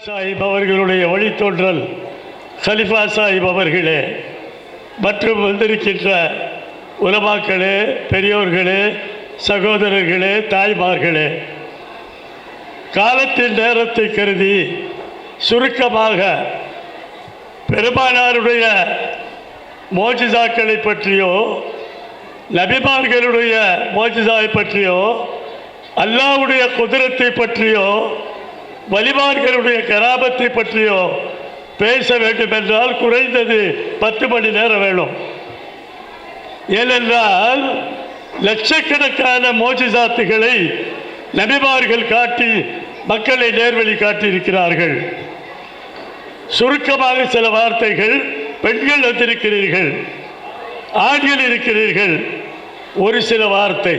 சாஹிப் அவர்களுடைய வழித்தோன்றல் கலிஃபா சாஹிப் அவர்களே மற்றும் வந்திருக்கின்ற உலமாக்களே பெரியோர்களே சகோதரர்களே தாய்மார்களே காலத்தின் நேரத்தை கருதி சுருக்கமாக பெருமானாருடைய மோஜிதாக்களை பற்றியோ நபிமார்களுடைய மோஜிதாவை பற்றியோ அல்லாவுடைய குதிரத்தை பற்றியோ வலிமான்களுடைய கராபத்தை பற்றியோ பேச வேண்டும் என்றால் குறைந்தது பத்து மணி நேரம் வேணும். ஏனென்றால் லட்சக்கணக்கான மோஜிசாத்துகளை நபிமார்கள் காட்டி மக்களை நேர்வழி காட்டியிருக்கிறார்கள். சுருக்கமாக சில வார்த்தைகள் பெண்கள் வந்திருக்கிறீர்கள் ஆண்கள் இருக்கிறீர்கள். ஒரு சில வார்த்தை.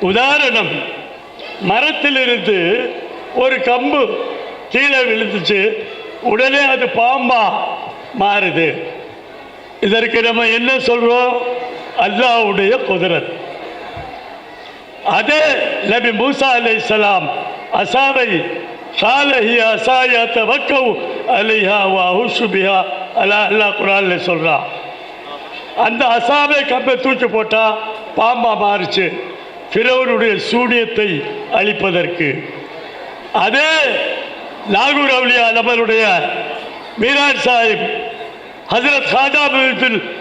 உதாரணம் மரத்திலிருந்து ஒரு கம்பு கீழே விழுந்துச்சு. உடனே அது பாம்பா மாறுது. இதற்கு நம்ம என்ன சொல்றோம்? அல்லாவுடைய குதிரத். அதே நபி மூசா அலைஹிஸ்ஸலாம் அசாவை சாலஹி அசாயா தவக்கவ் அலைஹா வா பிஹா. அல்லா அல்லாஹ் குரான்ல சொல்றான் அந்த அசாவை கம்பை தூக்கி போட்டா பாம்பா மாறுச்சு. பிறவனுடைய சூனியத்தை அழிப்பதற்கு அதே நாகூர் அவுலியா நம்மளுடைய மீரான் சாஹிப் ஹசரத் காஜா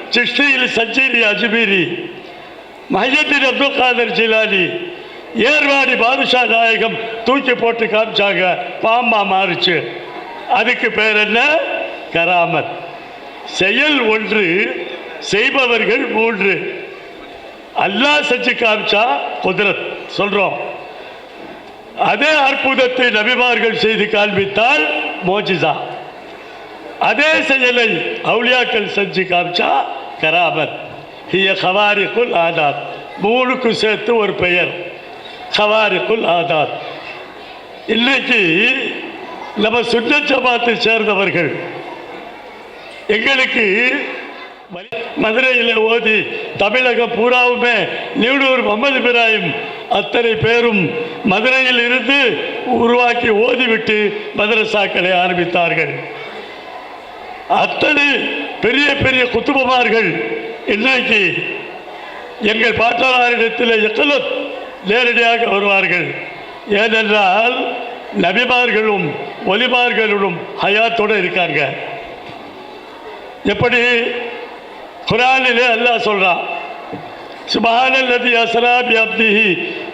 சிஷ்டியில் சஞ்சீரி அஜ்மீரி மஹியத்தின் அப்துல் காதர் ஜிலானி ஏர்வாடி பாதுஷா நாயகம் தூக்கி போட்டு காமிச்சாங்க பாம்பா மாறுச்சு. அதுக்கு பேர் என்ன? கராமத். செயல் ஒன்று செய்பவர்கள் மூன்று. அல்லாஹ் செஞ்சு காமிச்சா குதிரத் சொல்றோம். அதே அற்புதத்தை நபிமார்கள் செய்து காண்பித்தால் மோஜிதா அதே செயலை அவுளியாக்கள் செஞ்சு காமிச்சா கராமத் ஹிய ஹவாரிக்குல் ஆதார். மூணுக்கும் சேர்த்து ஒரு பெயர். ஹவாரிக்குல் ஆதார். இன்னைக்கு நம்ம சுன்ன ஜமாத்தை சேர்ந்தவர்கள். எங்களுக்கு மதுரையில் ஓதி தமிழகம் பூராவுமே நீடூர் முகமது பிராயும் அத்தனை பேரும் மதுரையில் இருந்து உருவாக்கி ஓதிவிட்டு மதரசாக்களை ஆரம்பித்தார்கள். அத்தனை பெரிய பெரிய குத்துபமார்கள் இன்றைக்கு எங்கள் பாட்டனாரிடத்தில் எக்கலத் நேரடியாக வருவார்கள். ஏனென்றால் நபிமார்களும் ஒலிமார்களும் ஹயாத்தோடு இருக்காங்க. எப்படி குரானிலே அல்லாஹ் சொல்றான் சுபஹானல்லதி அஸ்ரா பி அப்திஹி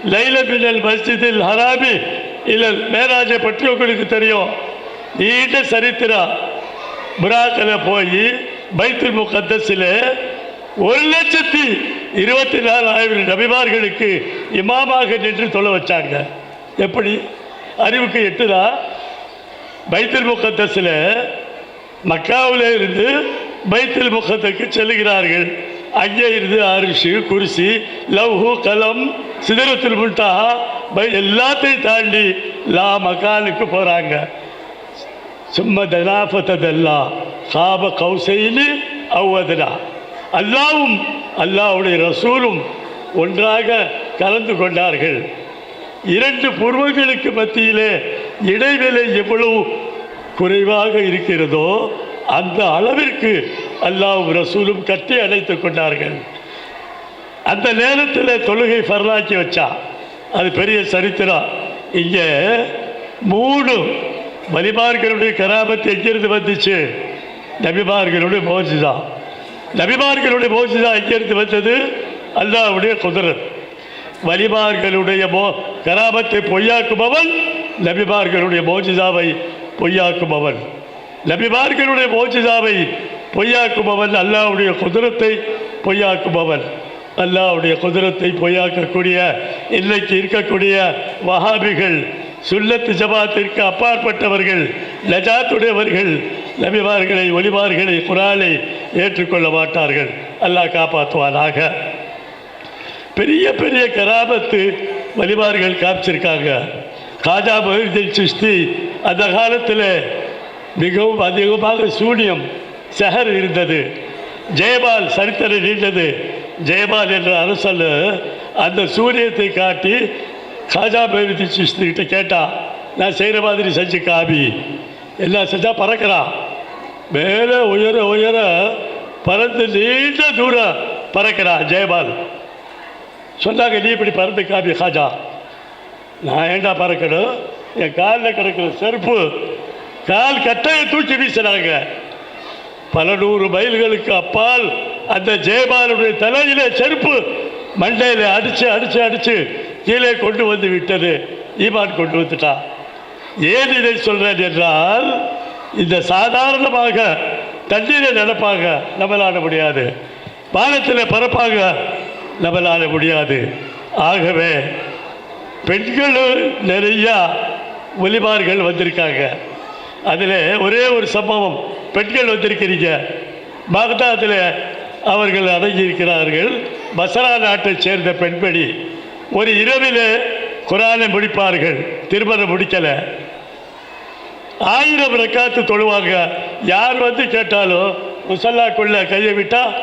லைல பின்னல் மஸ்ஜிதில் ஹராமி. இல்லை மேராஜை பற்றி உங்களுக்கு தெரியும். நீண்ட சரித்திரா. புராக்கில் போய் பைத்துல் முகத்தஸில் ஒரு லட்சத்தி இருபத்தி நாலாயிரம் நபிமார்களுக்கு இமாமாக நின்று தொலை வச்சாங்க. எப்படி? அறிவுக்கு எட்டுதான் பைத்துல் முகத்தஸில் மக்காவில் இருந்து பைத்துல் முகத்துக்கு செல்லுகிறார்கள். அங்கே இருந்து அரிசி குருசி லவ்ஹு கலம் சிதறத்தில் முட்டா பை எல்லாத்தையும் தாண்டி லா மகானுக்கு போகிறாங்க சும்மா தனாஃபத்ததல்லா காப கௌசைனி அவ்வதனா அல்லாவும் அல்லாவுடைய ரசூலும் ஒன்றாக கலந்து கொண்டார்கள். இரண்டு புருவங்களுக்கு மத்தியிலே இடைவெளி எவ்வளவு குறைவாக இருக்கிறதோ அந்த அளவிற்கு அல்லாஹ் ரசூலும் கட்டி அணைத்துக் கொண்டார்கள். அந்த நேரத்தில் தொழுகை ஃபர்லாக்கி வச்சா. அது பெரிய சரித்திரம். இங்கே மூணு மலிமார்களுடைய கராபத்து எங்கிருந்து வந்துச்சு? நபிமார்களுடைய மோஜிதா. நபிமார்களுடைய மோஜிதா எங்கிருந்து வந்தது? அல்லாவுடைய குதிரத் வலிமார்களுடைய மோ கராபத்தை பொய்யாக்குபவன் நபிமார்களுடைய மோஜிதாவை பொய்யாக்குபவன். நபிமார்களுடைய மோஜிதாவை பொய்யாக்குபவன் அல்லாஹ்வுடைய குதிரத்தை பொய்யாக்குபவன். அல்லாஹ்வுடைய குதிரத்தை பொய்யாக்கக்கூடிய இன்றைக்கு இருக்கக்கூடிய வஹாபிகள் சுல்லத்து ஜமாத்திற்கு அப்பாற்பட்டவர்கள் லஜாத்துடையவர்கள் நபிமார்களை ஒளிமார்களை குரானை ஏற்றுக்கொள்ள மாட்டார்கள். அல்லாஹ் காப்பாற்றுவானாக. பெரிய பெரிய கராபத்து வலிமார்கள் காமிச்சிருக்காங்க. காஜா மொஹிதீன் சிஸ்தி அந்த காலத்தில் மிகவும் அதிகமாக சூனியம் செஹர் இருந்தது. ஜெயபால் சரித்திரம் நீண்டது. ஜெயபால் என்ற அரசல் அந்த சூரியத்தை காட்டி காஜா மொஹிதீன் சிஸ்தி கிட்ட கேட்டா நான் செய்கிற மாதிரி செஞ்சு காபி. எல்லாம் செஞ்சால் பறக்கிறான். மேலே உயர உயர பறந்து நீண்ட தூரம் பறக்கிறான் ஜெயபால். சொன்னாங்க நீ இப்படி பறந்து காபி காஜா. நான் ஏண்டா பறக்கணும்? என் காலில் கிடக்கிற செருப்பு கால் கட்டையை தூக்கி வீசினாங்க. பல நூறு மைல்களுக்கு அப்பால் அந்த ஜெயபாலனுடைய தலையிலே செருப்பு மண்டையில் அடிச்சு அடிச்சு அடிச்சு கீழே கொண்டு வந்து விட்டது. ஈமான் கொண்டு வந்துட்டான் ஏன் இதை சொல்றேன் என்றால் இந்த சாதாரணமாக தண்ணீரை நினைப்பாங்க நம்மளால முடியாது. பானத்தில் பறப்பாங்க நம்மளால முடியாது. ஆகவே பெண்கள் நிறையா ஒலிமார்கள் வந்திருக்காங்க. அதில் ஒரே ஒரு சம்பவம். பெண்கள் வந்திருக்கிறீங்க. பாக்தாத்தில் அவர்கள் அடங்கியிருக்கிறார்கள். பசரா நாட்டைச் சேர்ந்த பெண்படி ஒரு இரவில் குரானை முடிப்பார்கள். திருமணம் முடிக்கலை. ஆயிரம் ரக்காத்து தொழுவாங்க. யார் வந்து கேட்டாலும் முசல்லாக்குள்ள கையை விட்டால்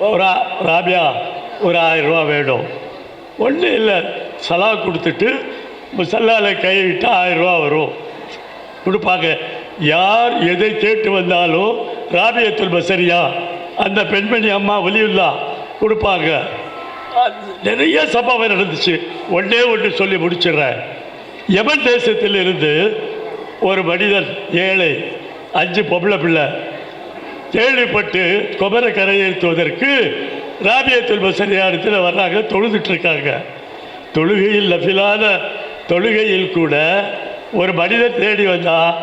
ஒரு ராபியா ஒரு ஆயிரம் ரூபா வேணும். ஒன்றும் இல்லை. சலா கொடுத்துட்டு முசல்லாவில் கையை விட்டால் ஆயிரம் ரூபா வரும். கொடுப்பாங்க. யார் எதை கேட்டு வந்தாலும் ராபியத்துல் பசரியா அந்த பெண்மணி அம்மா ஒலியுல்லா கொடுப்பாங்க. நிறைய சம்பவம் நடந்துச்சு. ஒன்றே ஒன்று சொல்லி முடிச்சிடுறேன். யமன் தேசத்தில் இருந்து ஒரு மனிதன் ஏழை அஞ்சு பொம்பளை பிள்ளை கேள்விப்பட்டு குமர கரையேற்றுவதற்கு ராபியத்துல் பசரியாரத்தில் வர்றாங்க தொழுதுட்டு இருக்காங்க. தொழுகையில் லஃபிலான தொழுகையில் கூட ஒரு மனிதன் தேடி வந்தால்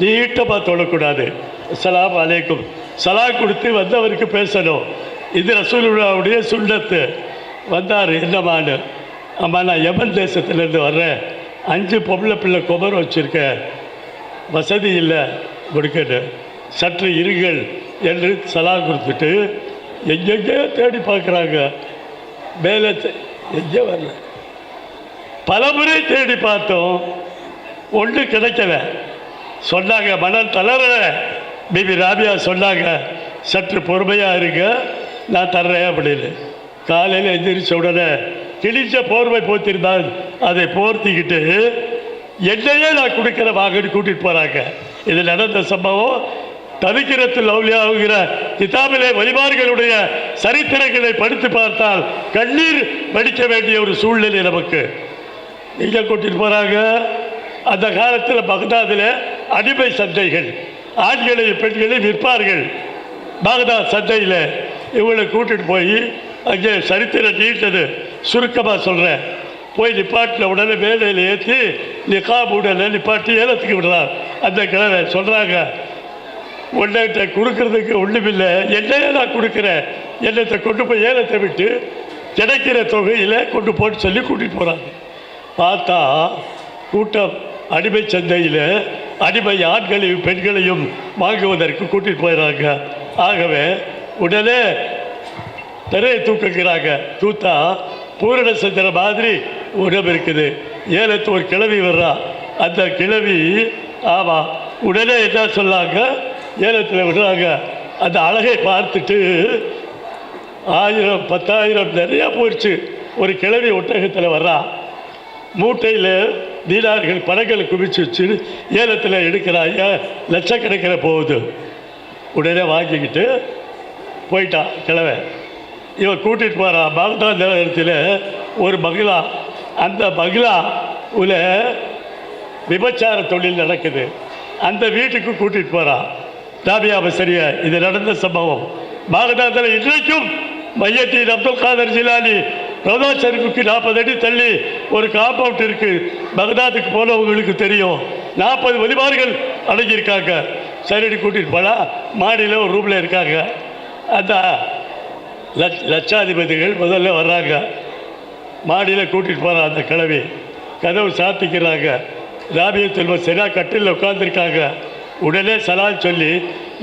நீட்டமாக தொழக்கூடாது. சலாம் அலைக்கும். சலா கொடுத்து வந்தவருக்கு பேசணும். இது ரசூலுடைய சுண்டத்து வந்தார் என்னமான்னு. அம்மா நான் யமன் தேசத்துலேருந்து வர்றேன். அஞ்சு பொம்பளை பிள்ளை குமர் வச்சுருக்கேன். வசதி இல்லை கொடுக்கணும் சற்று இருங்கள் என்று சலா கொடுத்துட்டு எங்கெங்கேயோ தேடி பார்க்குறாங்க. மேலே எங்கே வரல? பலமுறை தேடி பார்த்தோம். ஒன்று கிடைக்கல. சொன்னாங்க மனம் தளர. பிபி ராபியா சொன்னாங்க சற்று பொறுமையாக இருங்க நான் தர்றேன் அப்படின்னு. காலையில் எந்திரிச்ச உடனே கிழிஞ்ச போர்வை போத்திருந்தால் அதை போர்த்திக்கிட்டு என்னையே நான் கொடுக்குற வாங்கன்னு கூட்டிகிட்டு போகிறாங்க இது நடந்த சம்பவம் தவிக்கிறத்தில் லவ்லியாகுகிற கிதாபிலே வழிபாடுகளுடைய சரித்திரங்களை படித்து பார்த்தால் கண்ணீர் படிக்க வேண்டிய ஒரு சூழ்நிலை நமக்கு. எங்கே கூட்டிட்டு போகிறாங்க அந்த காலத்தில் பக்தாதில் அடிமை சந்தைகள் ஆண்களையும் பெண்களை விற்பார்கள். பாக்தாத் சந்தையில் இவங்களை கூட்டிட்டு போய் அங்கே சரித்திரம் நீட்டது சுருக்கமாக சொல்கிறேன் போய் நிப்பாட்டின உடனே மேடையில் ஏற்றி நிக்காப் உடனே நிப்பாட்டி ஏலத்துக்கு விடுறார். அந்த கிழமை சொல்கிறாங்க உன்னிட்ட கொடுக்கறதுக்கு ஒன்றுமில்லை என்னையே நான் கொடுக்குறேன். என்னத்தை கொண்டு போய் ஏலத்தை விட்டு கிடைக்கிற தொகையில் கொண்டு போட்டு சொல்லி கூட்டிகிட்டு போகிறாங்க பார்த்தா கூட்டம் அடிமை சந்தையில் அடிமை ஆண்களையும் பெண்களையும் வாங்குவதற்கு கூட்டிகிட்டு போயிடுறாங்க ஆகவே உடனே திரையை தூக்குகிறாங்க. தூத்தா பூரண சந்திர மாதிரி உடம்பு இருக்குது. ஏலத்து ஒரு கிழவி வர்றா. அந்த கிழவி ஆமாம் உடனே என்ன சொல்லாங்க? ஏலத்தில் விடுறாங்க. அந்த அழகை பார்த்துட்டு ஆயிரம் பத்தாயிரம் நிறையா போயிடுச்சு. ஒரு கிழவி ஒட்டகத்தில் வர்றா. மூட்டையில் தீனார்கள் பணங்களை குவிச்சு வச்சு ஏலத்தில் எடுக்கிறாங்க லட்சக்கணக்கில் போகுது. உடனே வாங்கிக்கிட்டு போயிட்டான் கிழவை இவன் கூட்டிகிட்டு போகிறான் பாக்தாத் நிலையத்தில் ஒரு மகிழா. அந்த மகிழா உல விபச்சார தொழில் நடக்குது. அந்த வீட்டுக்கு கூட்டிகிட்டு போகிறான் தாபியாப சரியா? இது நடந்த சம்பவம். பாக்தாத்தில் இன்றைக்கும் மையத்தின் அப்துல் காதர் ஜிலானி ரோதா ஷெரீஃபுக்கு நாற்பது அடி தள்ளி ஒரு காம்பவுண்ட் இருக்கு. பகதாதுக்கு போனவங்களுக்கு தெரியும். நாற்பது வழிபாடுகள் அடங்கியிருக்காங்க. சரிடி கூட்டிகிட்டு போனா மாடியில் ஒரு ரூமில் இருக்காங்க. அந்த லட்ச லட்சாதிபதிகள் முதல்ல வர்றாங்க. மாடியில் கூட்டிகிட்டு போகிறான் அந்த கிழவி. கதவு சாத்திக்கிறாங்க. ராபிய செல்வம் சரியாக கட்டில் உட்காந்துருக்காங்க உடனே சலால் சொல்லி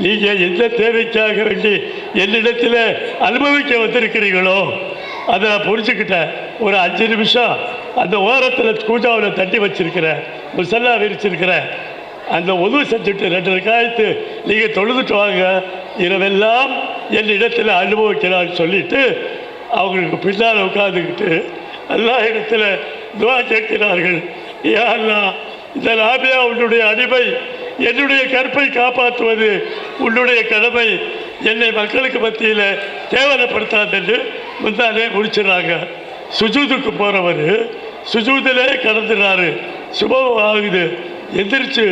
நீங்கள் எந்த தேவைக்காக வேண்டி என்னிடத்தில் அனுபவிக்க வந்திருக்கிறீங்களோ அதை நான் புரிஞ்சுக்கிட்டேன். ஒரு அஞ்சு நிமிஷம் அந்த ஓரத்தில் கூஜாவில் தட்டி வச்சிருக்கிறேன் முசல்லா விரிச்சிருக்கிறேன் அந்த உதவி செஞ்சுட்டு ரெண்டு ரெக்காயத்து நீங்கள் தொழுதுட்டு வாங்க. இரவெல்லாம் என் இடத்துல அனுபவிக்கிறான்னு சொல்லிட்டு அவங்களுக்கு பின்னால் உட்காந்துக்கிட்டு எல்லா இடத்துல துவா கேட்கிறார்கள். யா இந்த லாபியா உன்னுடைய அடிமை என்னுடைய கற்பை காப்பாற்றுவது உன்னுடைய கடமை. என்னை மக்களுக்கு மத்தியில் கேவலப்படுத்தாதென்று முந்தானே முடிச்சிடுறாங்க. சுஜூதுக்கு போகிறவர் சுஜூதிலே கடந்துடுறாரு சுபம் ஆகுது எந்திரிச்சு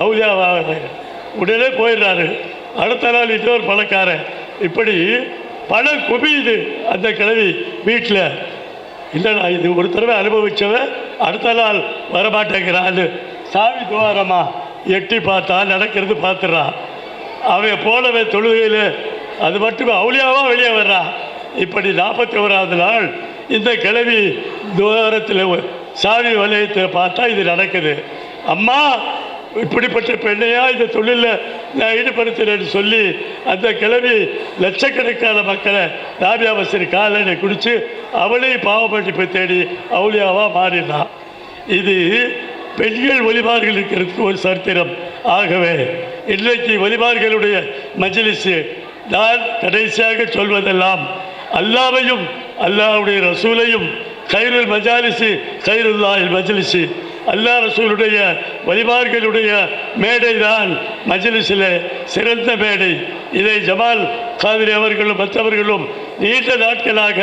அவுலியாவாக உடனே போயிடுறாரு. அடுத்த நாள் இன்னொரு பணக்காரன். இப்படி பணம் குவியுது அந்த கிழவி வீட்டில் இல்லைடா இது ஒரு தடவை அனுபவிச்சவன் அடுத்த நாள் வரமாட்டேங்கிறான்னு சாமி துவாரமா எட்டி பார்த்தா நடக்கிறது பார்த்துறான் அவன் போனவன் தொழுகையில் அது மட்டும் அவுளியாவா வெளியே வர்றான் இப்படி நாற்பத்தி ஓராவது நாள் இந்த கிழவி துவாரத்தில் சாமி வலயத்தை பார்த்தா இது நடக்குது. அம்மா இப்படிப்பட்ட பெண்ணையா இந்த தொழிலில் நான் ஈடுபடுத்துகிறேன்னு சொல்லி அந்த கிழவி லட்சக்கணக்கான மக்களை ராபியாவசரி காலனை குடித்து அவளையும் பாவப்பட்டிப்பை தேடி அவளியாவாக மாறினான் இது பெண்கள் ஒலிமார்கள் இருக்கிறதுக்கு ஒரு சரித்திரம். ஆகவே இன்றைக்கு ஒலிமார்களுடைய மஜ்லிஸு நான் கடைசியாக சொல்வதெல்லாம் அல்லாவையும் அல்லாவுடைய ரசூலையும் கைருல் மஜாலிசி கைருல்லாஹில் மஜலிசு. அல்லாஹ் ரசூலுடைய வழிபார்களுடைய மேடை தான் மஜ்லிஸில் சிறந்த மேடை. இதை ஜமால் காதிரி அவர்களும் மற்றவர்களும் நீண்ட நாட்களாக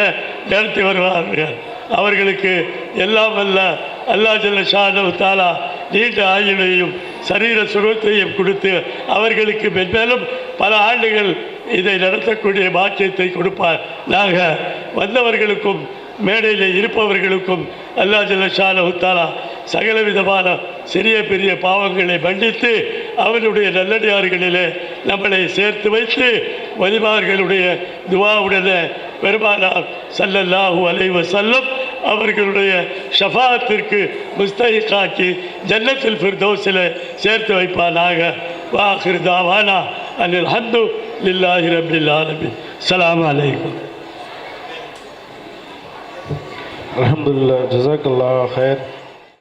நடத்தி வருவார்கள். அவர்களுக்கு எல்லாம் வல்ல அல்லா ஜல்ல ஷானு தாலா நீண்ட ஆயுளையும் சரீர சுகத்தையும் கொடுத்து அவர்களுக்கு மென்மேலும் பல ஆண்டுகள் இதை நடத்தக்கூடிய பாக்கியத்தை கொடுப்பார். நாங்கள் வந்தவர்களுக்கும் மேடையில் இருப்பவர்களுக்கும் அல்லா ஜல்ல உத்தாலா சகலவிதமான சகல விதமான சிறிய பெரிய பாவங்களை மன்னித்து அவனுடைய நல்லடியார்களிலே நம்மளை சேர்த்து வைத்து வலிமார்களுடைய துவாவுடனே பெருமானார் சல்லல்லாஹூ அலைவ வஸல்லம் அவர்களுடைய ஷஃபாத்திற்கு முஸ்தகிக்காக்கி ஜன்னத்தில் ஃபிர்தௌஸில் சேர்த்து வைப்பானாக. வாஹிர் தாவானா. அனில் ஹந்து لله رب العالمين. السلام عليكم. الحمد لله. جزاك الله خير.